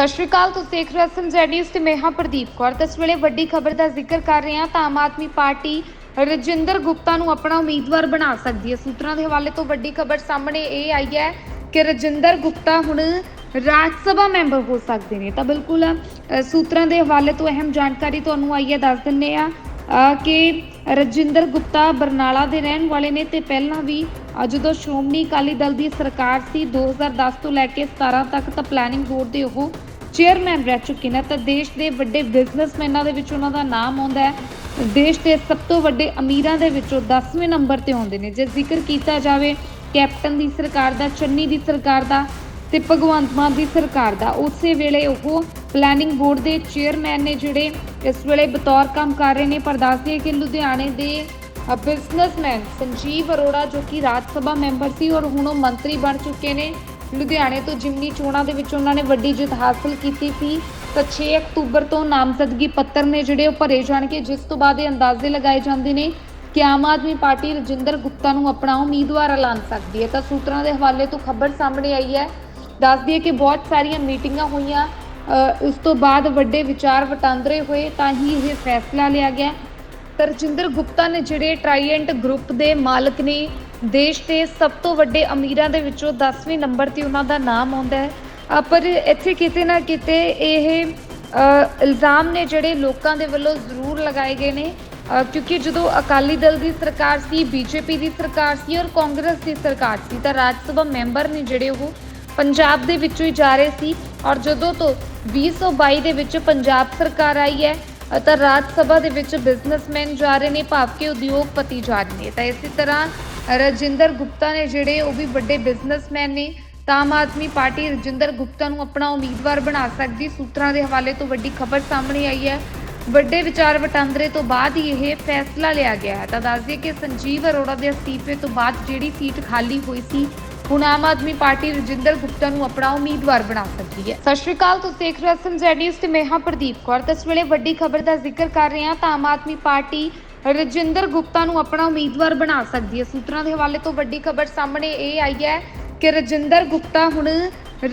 ਸਤਿ ਸ਼੍ਰੀ ਅਕਾਲ ਤੁਸੀਂ ਦੇਖ ਰਹੇ ਹੋ ਸੰਜੈਡ ਨਿਊਜ਼ ਤੇ ਮੈਂ ਹਾਂ ਪ੍ਰਦੀਪ ਕੌਰ। ਤੇ ਇਸ ਵੇਲੇ ਵੱਡੀ ਖਬਰ ਦਾ ਜ਼ਿਕਰ ਕਰ ਰਹੇ ਹਾਂ ਤਾਂ ਆਮ ਆਦਮੀ ਪਾਰਟੀ ਰਜਿੰਦਰ ਗੁਪਤਾ ਨੂੰ ਆਪਣਾ ਉਮੀਦਵਾਰ ਬਣਾ ਸਕਦੀ ਹੈ। ਸੂਤਰਾਂ ਦੇ ਹਵਾਲੇ ਤੋਂ ਵੱਡੀ ਖਬਰ ਸਾਹਮਣੇ ਇਹ ਆਈ ਹੈ ਕਿ ਰਜਿੰਦਰ ਗੁਪਤਾ ਹੁਣ ਰਾਜ ਸਭਾ ਮੈਂਬਰ ਹੋ ਸਕਦੇ ਨੇ। ਤਾਂ ਬਿਲਕੁਲ ਅ, ਸੂਤਰਾਂ ਦੇ ਹਵਾਲੇ ਤੋਂ ਅਹਿਮ ਜਾਣਕਾਰੀ ਤੁਹਾਨੂੰ ਆਈ ਹੈ ਦੱਸ ਦਿੰਨੇ ਆ ਕਿ ਰਜਿੰਦਰ ਗੁਪਤਾ ਬਰਨਾਲਾ ਦੇ ਰਹਿਣ ਵਾਲੇ ਨੇ ਤੇ ਪਹਿਲਾਂ ਵੀ ਅ, ਜਦੋਂ ਸ਼੍ਰੋਮਣੀ ਅਕਾਲੀ ਦਲ ਦੀ ਸਰਕਾਰ ਸੀ 2010 ਤੋਂ ਲੈ ਕੇ 17 ਤੱਕ ਤਾਂ ਪਲੈਨਿੰਗ ਬੋਰਡ ਦੇ ਉਹ ਚੇਅਰਮੈਨ ਰਹਿ ਚੁੱਕੇ ਨੇ, ਤਾਂ ਦੇਸ਼ ਦੇ ਵੱਡੇ ਬਿਜ਼ਨਸਮੈਨਾਂ ਦੇ ਵਿੱਚ ਉਹਨਾਂ ਦਾ ਨਾਮ ਆਉਂਦਾ ਹੈ। ਦੇਸ਼ ਦੇ ਸਭ ਤੋਂ ਵੱਡੇ ਅਮੀਰਾਂ ਦੇ ਵਿੱਚੋਂ 10ਵੇਂ ਨੰਬਰ ਤੇ ਆਉਂਦੇ ਨੇ। ਜੇ ਜ਼ਿਕਰ ਕੀਤਾ ਜਾਵੇ, ਕੈਪਟਨ ਦੀ ਸਰਕਾਰ ਦਾ, ਚੰਨੀ ਦੀ ਸਰਕਾਰ ਦਾ ਤੇ ਭਗਵੰਤ ਮਾਨ ਦੀ ਸਰਕਾਰ ਦਾ, ਉਸੇ ਵੇਲੇ ਉਹ ਪਲੈਨਿੰਗ ਬੋਰਡ ਦੇ ਚੇਅਰਮੈਨ ਨੇ ਜਿਹੜੇ ਇਸ ਵੇਲੇ ਬਤੌਰ ਕੰਮ ਕਰ ਰਹੇ ਨੇ, ਪਰ ਦੱਸ ਕਿ ਲੁਧਿਆਣੇ ਦੇ ਬਿਜ਼ਨਸਮੈਨ ਸੰਜੀਵ ਅਰੋੜਾ, ਜੋ ਕਿ ਰਾਜ ਸਭਾ ਮੈਂਬਰ ਸੀ ਔਰ ਹੁਣ ਉਹ ਮੰਤਰੀ ਬਣ ਚੁੱਕੇ ਨੇ ਲੁਧਿਆਣੇ ਤੋਂ ਜਿਮਨੀ ਚੋਣਾਂ ਦੇ ਵਿੱਚ ਉਹਨਾਂ ਨੇ ਵੱਡੀ ਜਿੱਤ ਹਾਸਲ ਕੀਤੀ ਸੀ। ਤਾਂ 6 ਅਕਤੂਬਰ ਤੋਂ ਨਾਮਜ਼ਦਗੀ ਪੱਤਰ ਨੇ ਜਿਹੜੇ ਉਹ ਭਰੇ ਜਾਣਗੇ, ਜਿਸ ਤੋਂ ਬਾਅਦ ਇਹ ਅੰਦਾਜ਼ੇ ਲਗਾਏ ਜਾਂਦੇ ਨੇ ਕਿ ਆਮ ਆਦਮੀ ਪਾਰਟੀ ਰਜਿੰਦਰ ਗੁਪਤਾ ਨੂੰ ਆਪਣਾ ਉਮੀਦਵਾਰ ਐਲਾਨ ਸਕਦੀ ਹੈ। ਤਾਂ ਸੂਤਰਾਂ ਦੇ ਹਵਾਲੇ ਤੋਂ ਖਬਰ ਸਾਹਮਣੇ ਆਈ ਹੈ। ਦੱਸ ਦਈਏ ਕਿ ਬਹੁਤ ਸਾਰੀਆਂ ਮੀਟਿੰਗਾਂ ਹੋਈਆਂ। ਉਸ ਤੋਂ ਬਾਅਦ ਵੱਡੇ ਵਿਚਾਰ ਵਟਾਂਦਰੇ ਹੋਏ, ਤਾਂ ਹੀ ਇਹ ਫੈਸਲਾ ਲਿਆ ਗਿਆ। ਤਾਂ ਰਜਿੰਦਰ ਗੁਪਤਾ ਨੇ ਜਿਹੜੇ ਟ੍ਰਾਈਐਂਟ ਗਰੁੱਪ ਦੇ ਮਾਲਕ ਨੇ ਦੇਸ਼ ਦੇ ਸਭ ਤੋਂ ਵੱਡੇ ਅਮੀਰਾਂ ਦੇ ਵਿੱਚੋਂ 10ਵੇਂ ਨੰਬਰ ਤੇ ਉਹਨਾਂ ਦਾ ਨਾਮ ਆਉਂਦਾ ਹੈ। ਪਰ ਇੱਥੇ ਕਿਤੇ ਨਾ ਕਿਤੇ ਇਹ ਇਲਜ਼ਾਮ ਨੇ ਜਿਹੜੇ ਲੋਕਾਂ ਦੇ ਵੱਲੋਂ ਜ਼ਰੂਰ ਲਗਾਏ ਗਏ ਨੇ। ਕਿਉਂਕਿ ਜਦੋਂ ਅਕਾਲੀ ਦਲ ਦੀ ਸਰਕਾਰ ਸੀ, ਬੀਜੇਪੀ ਦੀ ਸਰਕਾਰ ਸੀ ਔਰ ਕਾਂਗਰਸ ਦੀ ਸਰਕਾਰ ਸੀ, ਤਾਂ ਰਾਜ ਸਭਾ ਮੈਂਬਰ ਨੇ ਜਿਹੜੇ ਉਹ ਪੰਜਾਬ ਦੇ ਵਿੱਚੋਂ ਹੀ ਜਾ ਰਹੇ ਸੀ। ਔਰ ਜਦੋਂ ਤੋਂ 2022 ਦੇ ਵਿੱਚ ਪੰਜਾਬ ਸਰਕਾਰ ਆਈ ਹੈ ਤਾਂ ਰਾਜ ਸਭਾ ਦੇ ਵਿੱਚ ਬਿਜ਼ਨਸਮੈਨ ਜਾ ਰਹੇ ਨੇ ਭਾਵ ਕਿ ਉਦਯੋਗਪਤੀ ਜਾ ਰਹੇ ਨੇ। ਤਾਂ ਇਸੇ ਤਰ੍ਹਾਂ, ਰਜਿੰਦਰ ਗੁਪਤਾ ਨੇ ਜਿਹੜੇ ਉਹ ਵੀ ਵੱਡੇ ਬਿਜ਼ਨਸਮੈਨ ਨੇ ਤਾਂ ਆਮ ਆਦਮੀ ਪਾਰਟੀ ਰਜਿੰਦਰ ਗੁਪਤਾ ਨੂੰ ਆਪਣਾ ਉਮੀਦਵਾਰ ਬਣਾ ਸਕਦੀ। ਸੂਤਰਾਂ ਦੇ ਹਵਾਲੇ ਤੋਂ ਵੱਡੀ ਖਬਰ ਸਾਹਮਣੇ ਆਈ ਹੈ। ਵੱਡੇ ਵਿਚਾਰ ਵਟਾਂਦਰੇ ਤੋਂ ਬਾਅਦ ਹੀ ਇਹ ਫੈਸਲਾ ਲਿਆ ਗਿਆ ਹੈ। ਤਾਂ ਦੱਸ ਦਈਏ ਕਿ ਸੰਜੀਵ ਅਰੋੜਾ ਦੇ ਅਸਤੀਫੇ ਤੋਂ ਬਾਅਦ ਜਿਹੜੀ ਸੀਟ ਖਾਲੀ ਹੋਈ ਸੀ ਹੁਣ ਆਮ ਆਦਮੀ ਪਾਰਟੀ ਰਜਿੰਦਰ ਗੁਪਤਾ ਨੂੰ ਆਪਣਾ ਉਮੀਦਵਾਰ ਬਣਾ ਸਕਦੀ ਹੈ। ਸਤਿ ਸ਼੍ਰੀ ਅਕਾਲ, ਤੁਸੀਂ ਦੇਖ ਰਹੇ ਹੋ ਸੰਜੈ ਨਿਊਜ਼ ਤੇ ਮੈਂ ਹਾਂ ਪ੍ਰਦੀਪ ਕੌਰ। ਤਾਂ ਇਸ ਵੇਲੇ ਵੱਡੀ ਖਬਰ ਦਾ ਜ਼ਿਕਰ ਕਰ ਰਹੇ ਹਾਂ ਤਾਂ ਆਮ ਆਦਮੀ ਪਾਰਟੀ ਰਜਿੰਦਰ ਗੁਪਤਾ ਨੂੰ ਆਪਣਾ ਉਮੀਦਵਾਰ ਬਣਾ ਸਕਦੀ ਹੈ। ਸੂਤਰਾਂ ਦੇ ਹਵਾਲੇ ਤੋਂ ਵੱਡੀ ਖਬਰ ਸਾਹਮਣੇ ਇਹ ਆਈ ਹੈ ਕਿ ਰਜਿੰਦਰ ਗੁਪਤਾ ਹੁਣ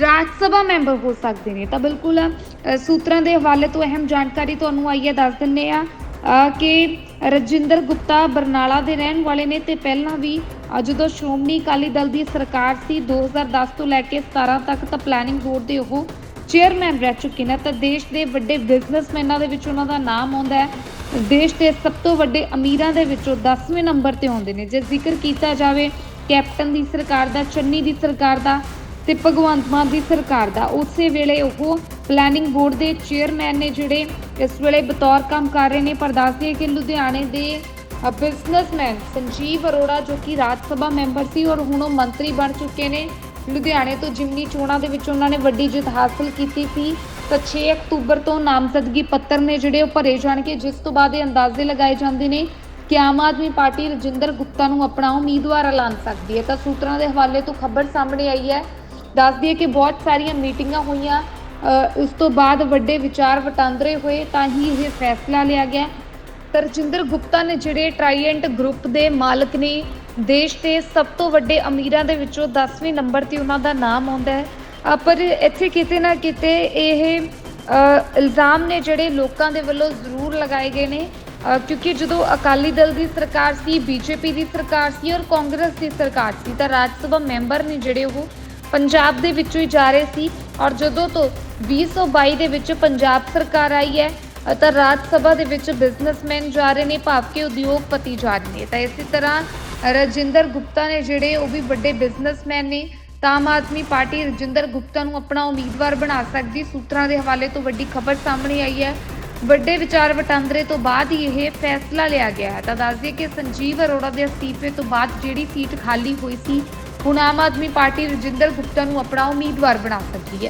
ਰਾਜ ਸਭਾ ਮੈਂਬਰ ਹੋ ਸਕਦੇ ਨੇ। ਤਾਂ ਬਿਲਕੁਲ ਸੂਤਰਾਂ ਦੇ ਹਵਾਲੇ ਤੋਂ ਅਹਿਮ ਜਾਣਕਾਰੀ ਤੁਹਾਨੂੰ ਆਈ ਹੈ, ਦੱਸ ਦਿੰਨੇ ਆ ਕਿ ਰਜਿੰਦਰ ਗੁਪਤਾ ਬਰਨਾਲਾ ਦੇ ਰਹਿਣ ਵਾਲੇ ਨੇ ਤੇ ਪਹਿਲਾਂ ਵੀ ਅ, ਜਦੋਂ ਸ਼੍ਰੋਮਣੀ ਅਕਾਲੀ ਦਲ ਦੀ ਸਰਕਾਰ ਸੀ 2010 ਤੋਂ ਲੈ ਕੇ 17 ਤੱਕ ਤਾਂ ਪਲੈਨਿੰਗ ਬੋਰਡ ਦੇ ਉਹ ਚੇਅਰਮੈਨ ਰਹਿ ਚੁੱਕੇ ਨੇ ਤਾਂ ਦੇਸ਼ ਦੇ ਵੱਡੇ ਬਿਜ਼ਨਸਮੈਨਾਂ ਦੇ ਵਿੱਚ ਉਹਨਾਂ ਦਾ ਨਾਮ ਆਉਂਦਾ ਹੈ। ਦੇਸ਼ ਦੇ ਸਭ ਤੋਂ ਵੱਡੇ ਅਮੀਰਾਂ ਦੇ ਵਿੱਚੋਂ 10ਵੇਂ ਨੰਬਰ ਤੇ ਆਉਂਦੇ ਨੇ। ਜੇ ਜ਼ਿਕਰ ਕੀਤਾ ਜਾਵੇ ਕੈਪਟਨ ਦੀ ਸਰਕਾਰ ਦਾ ਚੰਨੀ ਦੀ ਸਰਕਾਰ ਦਾ ਤੇ ਭਗਵੰਤ ਮਾਨ ਦੀ ਸਰਕਾਰ ਦਾ ਉਸੇ ਵੇਲੇ ਉਹ ਪਲੈਨਿੰਗ ਬੋਰਡ ਦੇ ਚੇਅਰਮੈਨ ਨੇ ਜਿਹੜੇ ਇਸ ਵੇਲੇ ਬਤੌਰ ਕੰਮ ਕਰ ਰਹੇ ਨੇ। ਪਰ ਦੱਸ ਕਿ ਲੁਧਿਆਣੇ ਦੇ ਬਿਜ਼ਨਸਮੈਨ ਸੰਜੀਵ ਅਰੋੜਾ ਜੋ ਕਿ ਰਾਜ ਸਭਾ ਮੈਂਬਰ ਸੀ ਔਰ ਹੁਣ ਉਹ ਮੰਤਰੀ ਬਣ ਚੁੱਕੇ ਨੇ। ਲੁਧਿਆਣੇ ਤੋਂ ਜਿਮਨੀ ਚੋਣਾਂ ਦੇ ਵਿੱਚ ਉਹਨਾਂ ਨੇ ਵੱਡੀ ਜਿੱਤ ਹਾਸਲ ਕੀਤੀ ਸੀ। ਤਾਂ 6 ਅਕਤੂਬਰ ਤੋਂ ਨਾਮਜ਼ਦਗੀ ਪੱਤਰ ਨੇ ਜਿਹੜੇ ਉਹ ਭਰੇ ਜਾਣਗੇ ਜਿਸ ਤੋਂ ਬਾਅਦ ਇਹ ਅੰਦਾਜ਼ੇ ਲਗਾਏ ਜਾਂਦੇ ਨੇ ਕਿ ਆਮ ਆਦਮੀ ਪਾਰਟੀ ਰਜਿੰਦਰ ਗੁਪਤਾ ਨੂੰ ਆਪਣਾ ਉਮੀਦਵਾਰ ਐਲਾਨ ਸਕਦੀ ਹੈ। ਤਾਂ ਸੂਤਰਾਂ ਦੇ ਹਵਾਲੇ ਤੋਂ ਖਬਰ ਸਾਹਮਣੇ ਆਈ ਹੈ। ਦੱਸਦੀ ਹੈ ਕਿ ਬਹੁਤ ਸਾਰੀਆਂ ਮੀਟਿੰਗਾਂ ਹੋਈਆਂ। ਅ, ਉਸ ਤੋਂ ਬਾਅਦ ਵੱਡੇ ਵਿਚਾਰ ਵਟਾਂਦਰੇ ਹੋਏ ਤਾਂ ਹੀ ਇਹ ਫੈਸਲਾ ਲਿਆ ਗਿਆ। ਤਾਂ ਰਜਿੰਦਰ ਗੁਪਤਾ ਨੇ ਜਿਹੜੇ ਟ੍ਰਾਈਐਂਟ ਗਰੁੱਪ ਦੇ ਮਾਲਕ ਨੇ, ਦੇਸ਼ ਦੇ ਸਭ ਤੋਂ ਵੱਡੇ ਅਮੀਰਾਂ ਦੇ ਵਿੱਚੋਂ 10ਵੇਂ ਨੰਬਰ ਤੇ ਉਹਨਾਂ ਦਾ ਨਾਮ ਆਉਂਦਾ ਹੈ। ਪਰ ਇੱਥੇ ਕਿਤੇ ਨਾ ਕਿਤੇ ਇਹ ਇਲਜ਼ਾਮ ਨੇ ਜਿਹੜੇ ਲੋਕਾਂ ਦੇ ਵੱਲੋਂ ਜ਼ਰੂਰ ਲਗਾਏ ਗਏ ਨੇ। ਕਿਉਂਕਿ ਜਦੋਂ ਅਕਾਲੀ ਦਲ ਦੀ ਸਰਕਾਰ ਸੀ, ਬੀਜੇਪੀ ਦੀ ਸਰਕਾਰ ਸੀ ਔਰ ਕਾਂਗਰਸ ਦੀ ਸਰਕਾਰ ਸੀ, ਤਾਂ ਰਾਜ ਸਭਾ ਮੈਂਬਰ ਨੇ ਜਿਹੜੇ ਉਹ ਪੰਜਾਬ ਦੇ ਵਿੱਚੋਂ ਹੀ ਜਾ ਰਹੇ ਸੀ। ਔਰ ਜਦੋਂ ਤੋਂ 2022 ਦੇ ਵਿੱਚ ਪੰਜਾਬ ਸਰਕਾਰ ਆਈ ਹੈ ਤਾਂ ਰਾਜ ਸਭਾ ਦੇ ਵਿੱਚ ਬਿਜ਼ਨਸਮੈਨ ਜਾ ਰਹੇ ਨੇ, ਭਾਵ ਕਿ ਉਦਯੋਗਪਤੀ ਜਾ ਰਹੇ ਨੇ। ਤਾਂ ਇਸੇ ਤਰ੍ਹਾਂ ਰਜਿੰਦਰ ਗੁਪਤਾ ਨੇ ਜਿਹੜੇ ਉਹ ਵੀ ਵੱਡੇ ਬਿਜ਼ਨਸਮੈਨ ਨੇ, ਤਾਂ ਆਮ ਆਦਮੀ ਪਾਰਟੀ ਰਜਿੰਦਰ ਗੁਪਤਾ ਨੂੰ ਆਪਣਾ ਉਮੀਦਵਾਰ ਬਣਾ ਸਕਦੀ। ਸੂਤਰਾਂ ਦੇ ਹਵਾਲੇ ਤੋਂ ਵੱਡੀ ਖਬਰ ਸਾਹਮਣੇ ਆਈ ਹੈ। ਵੱਡੇ ਵਿਚਾਰ ਵਟਾਂਦਰੇ ਤੋਂ ਬਾਅਦ ਹੀ ਇਹ ਫੈਸਲਾ ਲਿਆ ਗਿਆ ਹੈ। ਤਾਂ ਦੱਸ ਦਈਏ ਕਿ ਸੰਜੀਵ ਅਰੋੜਾ ਦੇ ਅਸਤੀਫੇ ਤੋਂ ਬਾਅਦ ਜਿਹੜੀ ਸੀਟ ਖਾਲੀ ਹੋਈ ਸੀ, ਹੁਣ ਆਮ ਆਦਮੀ ਪਾਰਟੀ ਰਜਿੰਦਰ ਗੁਪਤਾ ਨੂੰ ਆਪਣਾ ਉਮੀਦਵਾਰ ਬਣਾ ਸਕਦੀ ਹੈ।